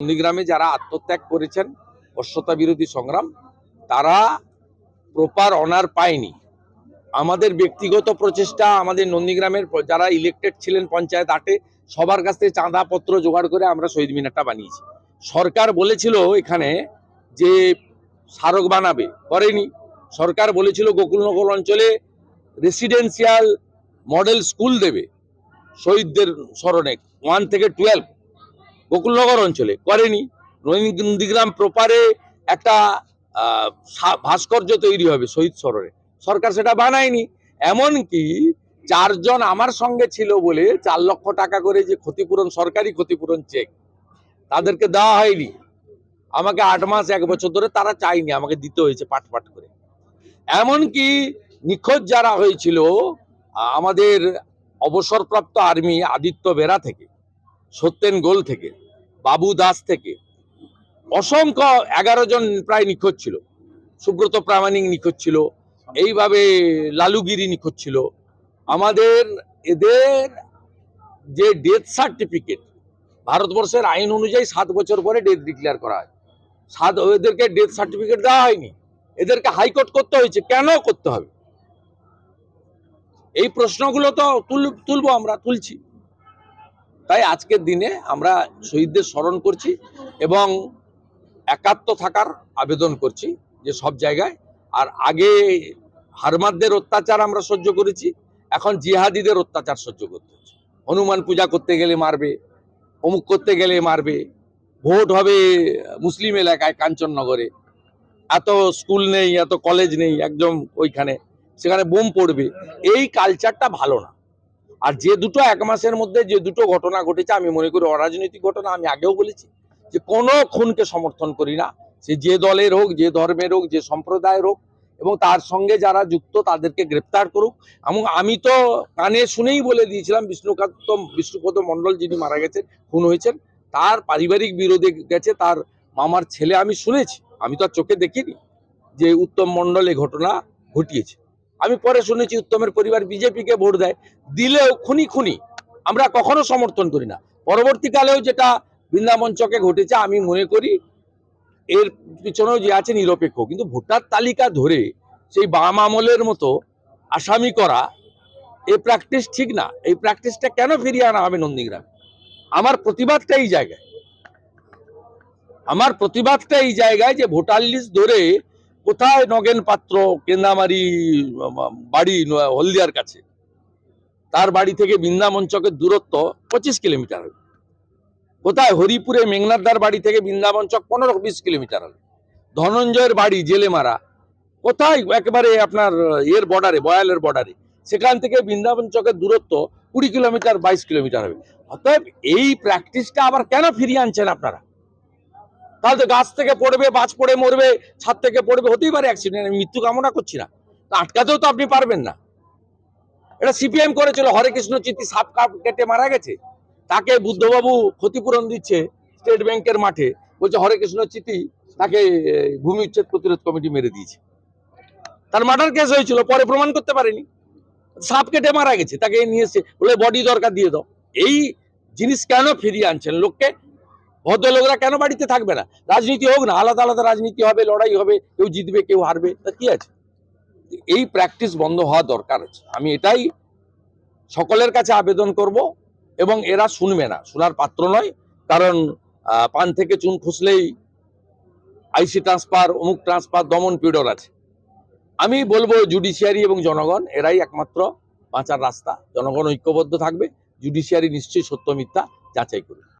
নন্দীগ্রামে যারা আত্মত্যাগ করেছেন অশ্বতা বিরোধী সংগ্রাম, তারা প্রপার অনার পায়নি। আমাদের ব্যক্তিগত প্রচেষ্টা, আমাদের নন্দীগ্রামের যারা ইলেকটেড ছিলেন পঞ্চায়েত আটে, সবার কাছ থেকে চাঁদাপত্র জোগাড় করে আমরা শহীদ মিনারটা বানিয়েছি। সরকার বলেছিল এখানে যে স্মারক বানাবে, করেনি। সরকার বলেছিল গোকুলনগর অঞ্চলে রেসিডেন্সিয়াল মডেল স্কুল দেবে, শহীদদের স্মরণে ওয়ান থেকে টুয়েলভ গোকুলনগর অঞ্চলে করেনি। নন্দীগ্রাম প্রপারে একটা ভাস্কর্য তৈরি হবে শহীদ স্মরণে। সরকার সেটা বানায়নি। এমনকি চারজন আমার সঙ্গে ছিল বলে চার লক্ষ টাকা করে যে ক্ষতিপূরণ, সরকারি ক্ষতিপূরণ চেক তাদেরকে দেওয়া হয়নি। আমাকে আট মাস, এক বছর ধরে তারা চাইনি আমাকে দিতে হয়েছে পাট পাট করে। এমনকি নিখোঁজ যারা হয়েছিল আমাদের অবসরপ্রাপ্ত আর্মি আদিত্য বেরা থেকে সত্যেন গোল থেকে, বাবু দাস থেকে। অসংখ্য এগারো জন প্রায় নিখোঁজ ছিল। সুব্রত প্রামাণিক নিখোঁজ ছিল। এইভাবে লালুগিরি নিখোঁজ ছিল। আমাদের এদের যে ডেথ সার্টিফিকেট ভারতবর্ষের আইন অনুযায়ী সাত বছর পরে ডেথ ডিক্লেয়ার করা হয়। সাত এদেরকে ডেথ সার্টিফিকেট দেওয়া হয়নি। এদেরকে হাইকোর্ট করতে হয়েছে। কেন করতে হবে? এই প্রশ্নগুলো তো তুল, তুলবো আমরা, তুলছি। তাই আজকের দিনে আমরা শহীদদের স্মরণ করছি এবং একাত্ম থাকার আবেদন করছি যে সব জায়গায়। আর আগে হারমাদদের অত্যাচার আমরা সহ্য করেছি, এখন জিহাদিদের অত্যাচার সহ্য করতে হচ্ছে। হনুমান পূজা করতে গেলে মারবে, অমুক করতে গেলে মারবে, ভোট হবে মুসলিম এলাকায় কাঞ্চননগরে। এত স্কুল নেই, এত কলেজ নেই, একদম ওইখানে, সেখানে বোম পড়বে। এই কালচারটা ভালো না। আর যে দুটো এক মাসের মধ্যে যে দুটো ঘটনা ঘটেছে, আমি মনে করি অরাজনৈতিক ঘটনা, আমি আগেও বলেছি যে কোনো খুনকে সমর্থন করি না। সে যে দলের হোক, যে ধর্মের হোক, যে সম্প্রদায়ের হোক, এবং তার সঙ্গে যারা যুক্ত তাদেরকে গ্রেপ্তার করুক। এবং আমি তো কানে শুনেই বলে দিয়েছিলাম, বিষ্ণুকান্ত, বিষ্ণুপদ মণ্ডল যিনি মারা গেছেন, খুন হয়েছেন, তার পারিবারিক বিরোধে গেছে, তার মামার ছেলে আমি শুনেছি। আমি তো আর চোখে দেখিনি যে উত্তম মণ্ডল ঘটনা ঘটিয়েছে। আমি পরে শুনেছি উত্তমের পরিবার বিজেপিকে ভোট দেয়, দিলেও খুনি খুনি, আমরা কখনো সমর্থন করি না। পরবর্তীকালেও যেটা বৃন্দাবন চকে ঘটেছে, আমি মনে করি এর পিছনেও যে আছে নিরপেক্ষ, কিন্তু ভোটার তালিকা ধরে সেই বাম আমলের মতো আসামি করা এই প্র্যাকটিস ঠিক না। এই প্র্যাকটিসটা কেন ফিরিয়ে আনা হবে নন্দীগ্রাম? আমার প্রতিবাদটা এই জায়গায়। আমার প্রতিবাদটা এই জায়গায় যে ভোটার লিস্ট ধরে কোথায় নগেন পাত্র কেন্দামারি বাড়ি হলদিয়ার কাছে? তার বাড়ি থেকে বৃন্দাবন চকের দূরত্ব পঁচিশ কিলোমিটার হবে। কোথায়? হরিপুরে মেঘনাথদার বাড়ি থেকে বৃন্দাবন চক পনেরো বিশ কিলোমিটার হবে। ধনঞ্জয়ের বাড়ি জেলে মারা কোথায়? একেবারে আপনার এর বর্ডারে বয়ালের বর্ডারে সেখান থেকে বৃন্দাবন চকের দূরত্ব কুড়ি কিলোমিটার, বাইশ কিলোমিটার হবে। অতএব এই প্র্যাকটিসটা আবার কেন ফিরিয়ে আনছেন আপনারা? তাহলে তো গাছ থেকে পড়বে, বাজ পড়ে মরবে, ছাদ থেকে পড়বে, হতেই পারে অ্যাক্সিডেন্ট আমি মৃত্যু কামনা করছি না। আটকাতেও তো আপনি পারবেন না। এটা সিপিএম করেছিল, হরে কৃষ্ণ চিত্তি সাপ কাপ কেটে মারা গেছে। তাকে বুদ্ধবাবু ক্ষতিপূরণ দিচ্ছে স্টেট ব্যাংকের মাঠে। বলছে, হরে কৃষ্ণ চিতি তাকে ভূমি উচ্ছেদ প্রতিরোধ কমিটি মেরে দিয়েছে। তার মার্ডার কেস হয়েছিল, পরে প্রমাণ করতে পারেনি। সাপ কেটে মারা গেছে, তাকে নিয়ে এসে বলে বডি দরকার, দিয়ে দাও। এই জিনিস কেন ফিরিয়ে আনছেন? লোককে ভদ্রলোকরা কেন বাড়িতে থাকবে না? রাজনীতি হোক না, আলাদা আলাদা রাজনীতি হবে, লড়াই হবে, কেউ জিতবে, কেউ হারবে, তা কি আছে? এই প্র্যাকটিস বন্ধ হওয়া দরকার আছে। আমি এটাই সকলের কাছে আবেদন করব এবং এরা শুনবে না। শোনার পাত্র নয়, কারণ পান থেকে চুন খুসলেই আইসি ট্রান্সফার অমুক ট্রান্সফার দমন পিডর আছে। আমি বলব জুডিশিয়ারি এবং জনগণ, এরাই একমাত্র বাঁচার রাস্তা। জনগণ ঐক্যবদ্ধ থাকবে জুডিশিয়ারি নিশ্চয়ই সত্য মিথ্যা যাচাই করবে।